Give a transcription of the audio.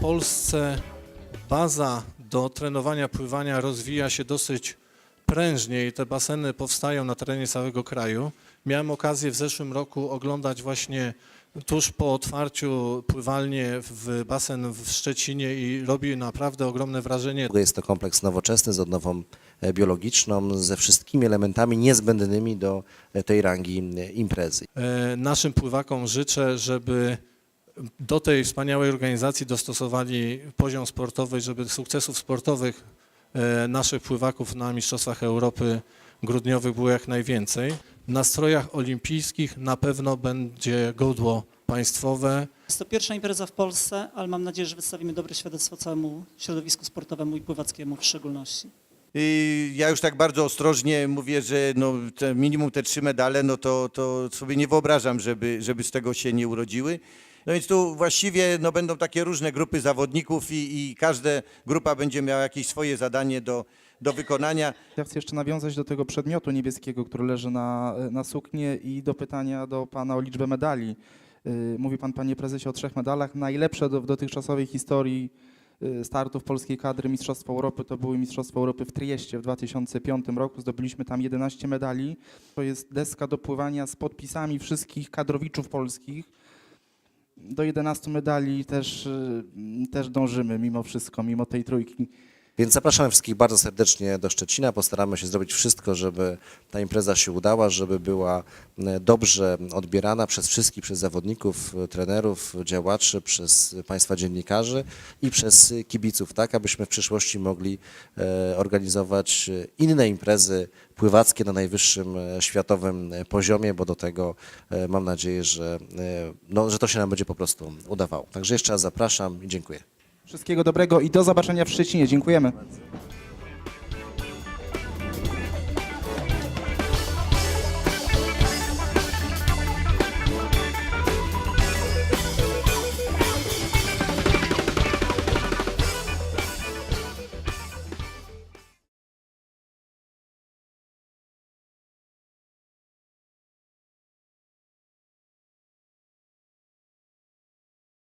Polsce baza do trenowania pływania rozwija się dosyć prężnie i te baseny powstają na terenie całego kraju. Miałem okazję w zeszłym roku oglądać właśnie tuż po otwarciu pływalnię w basen w Szczecinie i robi naprawdę ogromne wrażenie. Jest to kompleks nowoczesny z odnową e, biologiczną, ze wszystkimi elementami niezbędnymi do e, tej rangi e, imprezy. Naszym pływakom życzę, żeby do tej wspaniałej organizacji dostosowali poziom sportowy, żeby sukcesów sportowych e, naszych pływaków na Mistrzostwach Europy grudniowych było jak najwięcej. W nastrojach olimpijskich na pewno będzie godło państwowe. Jest to pierwsza impreza w Polsce, ale mam nadzieję, że wystawimy dobre świadectwo całemu środowisku sportowemu i pływackiemu w szczególności. Ja już tak bardzo ostrożnie mówię, że no, te minimum te trzy medale, no to, to sobie nie wyobrażam, żeby, żeby z tego się nie urodziły. No więc tu właściwie no, będą takie różne grupy zawodników i, i każda grupa będzie miała jakieś swoje zadanie do, do wykonania. Ja chcę jeszcze nawiązać do tego przedmiotu niebieskiego, który leży na, na suknie i do pytania do pana o liczbę medali. Y, Mówi pan, panie prezesie, o trzech medalach. Najlepsze do, w dotychczasowej historii startów polskiej kadry Mistrzostwa Europy to były Mistrzostwa Europy w Trieście w 2005 roku. Zdobyliśmy tam 11 medali. To jest deska do pływania z podpisami wszystkich kadrowiczów polskich. Do 11 medali też, y, też dążymy mimo wszystko, mimo tej trójki. Więc zapraszamy wszystkich bardzo serdecznie do Szczecina. Postaramy się zrobić wszystko, żeby ta impreza się udała, żeby była e, dobrze odbierana przez wszystkich, przez zawodników, e, trenerów, działaczy, przez Państwa dziennikarzy i przez kibiców, tak abyśmy w przyszłości mogli e, organizować inne imprezy pływackie na najwyższym światowym poziomie, bo do tego mam nadzieję, że, no, że to się nam będzie po prostu udawało. Także jeszcze raz zapraszam i dziękuję. Wszystkiego dobrego i do zobaczenia w Szczecinie. Dziękujemy.